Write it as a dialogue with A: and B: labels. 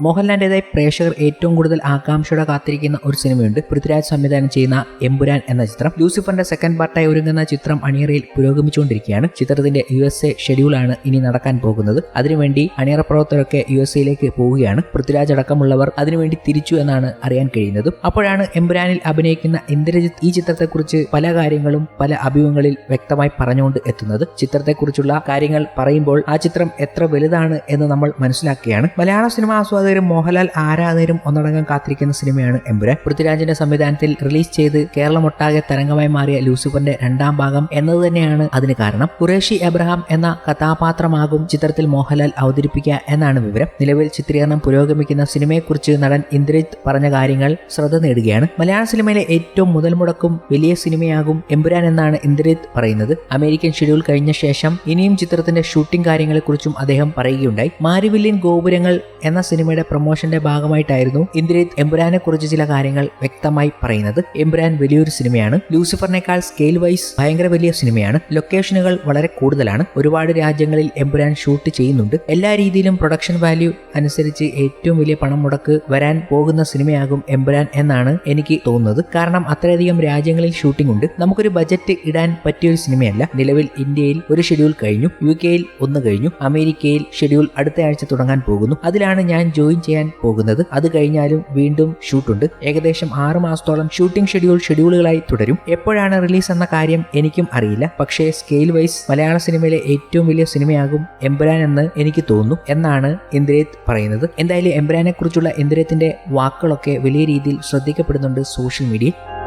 A: മോഹൻലാലിന്റേതായി പ്രേക്ഷകർ ഏറ്റവും കൂടുതൽ ആകാംക്ഷയോടെ കാത്തിരിക്കുന്ന ഒരു സിനിമയുണ്ട്. പൃഥ്വിരാജ് സംവിധാനം ചെയ്യുന്ന എമ്പുരാൻ എന്ന ചിത്രം. ലൂസിഫറിന്റെ സെക്കൻഡ് പാർട്ടായി ഒരുങ്ങുന്ന ചിത്രം അണിയറയിൽ പുരോഗമിച്ചുകൊണ്ടിരിക്കുകയാണ്. ചിത്രത്തിന്റെ യു എസ് എ ഷെഡ്യൂളാണ് ഇനി നടക്കാൻ പോകുന്നത്. അതിനുവേണ്ടി അണിയറ പ്രവർത്തകരൊക്കെ യു എസ് എയിലേക്ക് പോവുകയാണ്. പൃഥ്വിരാജ് അടക്കമുള്ളവർ അതിനുവേണ്ടി തിരിച്ചു എന്നാണ് അറിയാൻ കഴിയുന്നത്. അപ്പോഴാണ് എമ്പുരാനിൽ അഭിനയിക്കുന്ന ഇന്ദ്രജിത്ത് ഈ ചിത്രത്തെക്കുറിച്ച് പല കാര്യങ്ങളും പല അഭിമുഖങ്ങളിൽ വ്യക്തമായി പറഞ്ഞുകൊണ്ട് എത്തുന്നത്. ചിത്രത്തെക്കുറിച്ചുള്ള കാര്യങ്ങൾ പറയുമ്പോൾ ആ ചിത്രം എത്ര വലുതാണ് എന്ന് നമ്മൾ മനസ്സിലാക്കുകയാണ്. മലയാള സിനിമ ആസ്വാദകരും മോഹൻലാൽ ആരാധകരും ഒന്നടങ്കം കാത്തിരിക്കുന്ന സിനിമയാണ് എമ്പുരാൻ. പൃഥ്വിരാജിന്റെ സംവിധാനത്തിൽ റിലീസ് ചെയ്ത് കേരളമൊട്ടാകെ തരംഗമായി മാറിയ ലൂസിഫറിന്റെ രണ്ടാം ഭാഗം എന്നത് തന്നെയാണ് അതിന് കാരണം. കുറേഷി എബ്രഹാം എന്ന കഥാപാത്രമാകും ചിത്രത്തിൽ മോഹൻലാൽ അവതരിപ്പിക്കുക എന്നാണ് വിവരം. നിലവിൽ ചിത്രീകരണം പുരോഗമിക്കുന്ന സിനിമയെക്കുറിച്ച് നടൻ ഇന്ദ്രജിത്ത് പറഞ്ഞ കാര്യങ്ങൾ ശ്രദ്ധ നേടുകയാണ്. മലയാള സിനിമയിലെ ഏറ്റവും മുതൽ മുടക്കും വലിയ സിനിമയാകും എമ്പുരാൻ എന്നാണ് ഇന്ദ്രജിത്ത് പറയുന്നത്. അമേരിക്കൻ ഷെഡ്യൂൾ കഴിഞ്ഞ ശേഷം ഇനിയും ചിത്രത്തിന്റെ ഷൂട്ടിംഗ് കാര്യങ്ങളെക്കുറിച്ചും അദ്ദേഹം പറയുകയുണ്ടായി. മാരിവില്ലിൻ ഗോപുരങ്ങൾ എന്ന സിനിമയുടെ പ്രൊമോഷന്റെ ഭാഗമായിട്ടായിരുന്നു ഇന്ദ്രജിത്ത് എമ്പുരാനെ കുറിച്ച് ചില കാര്യങ്ങൾ വ്യക്തമായി പറയുന്നത്. എംബ്രാൻ വലിയൊരു സിനിമയാണ്. ലൂസിഫറിനേക്കാൾ സ്കെയിൽ വൈസ് ഭയങ്കര വലിയ സിനിമയാണ്. ലൊക്കേഷനുകൾ വളരെ കൂടുതലാണ്. ഒരുപാട് രാജ്യങ്ങളിൽ എംബ്രാൻ ഷൂട്ട് ചെയ്യുന്നുണ്ട്. എല്ലാ രീതിയിലും പ്രൊഡക്ഷൻ വാല്യൂ അനുസരിച്ച് ഏറ്റവും വലിയ പണം മുടക്ക് വരാൻ പോകുന്ന സിനിമയാകും എംബ്രാൻ എന്നാണ് എനിക്ക് തോന്നുന്നത്. കാരണം അത്രയധികം രാജ്യങ്ങളിൽ ഷൂട്ടിംഗ് ഉണ്ട്. നമുക്കൊരു ബജറ്റ് ഇടാൻ പറ്റിയ ഒരു സിനിമയല്ല. നിലവിൽ ഇന്ത്യയിൽ ഒരു ഷെഡ്യൂൾ കഴിഞ്ഞു. യു കെയിൽ ഒന്ന് കഴിഞ്ഞു. അമേരിക്കയിൽ ഷെഡ്യൂൾ അടുത്ത ആഴ്ച തുടങ്ങാൻ പോകുന്നു. അതിലാണ് ഞാൻ ജോയിൻ ചെയ്യാൻ പോകുന്നത്. അത് കഴിഞ്ഞാലും വീണ്ടും ഷൂട്ടുണ്ട്. ഏകദേശം ആറ് മാസത്തോളം ഷൂട്ടിംഗ് ഷെഡ്യൂൾ ഷെഡ്യൂളുകളായി തുടരും. എപ്പോഴാണ് റിലീസ് എന്ന കാര്യം എനിക്കും അറിയില്ല. പക്ഷേ സ്കെയിൽ വൈസ് മലയാള സിനിമയിലെ ഏറ്റവും വലിയ സിനിമയാകും എംബുരാൻ എന്ന് എനിക്ക് തോന്നുന്നു. എന്നാണ് ഇന്ദ്രേത് പറയുന്നത്. എന്തായാലും എംബുരാനെ കുറിച്ചുള്ള ഇന്ദ്രേത്തിന്റെ വാക്കുകളൊക്കെ വലിയ രീതിയിൽ ശ്രദ്ധിക്കപ്പെടുന്നുണ്ട് സോഷ്യൽ മീഡിയയിൽ.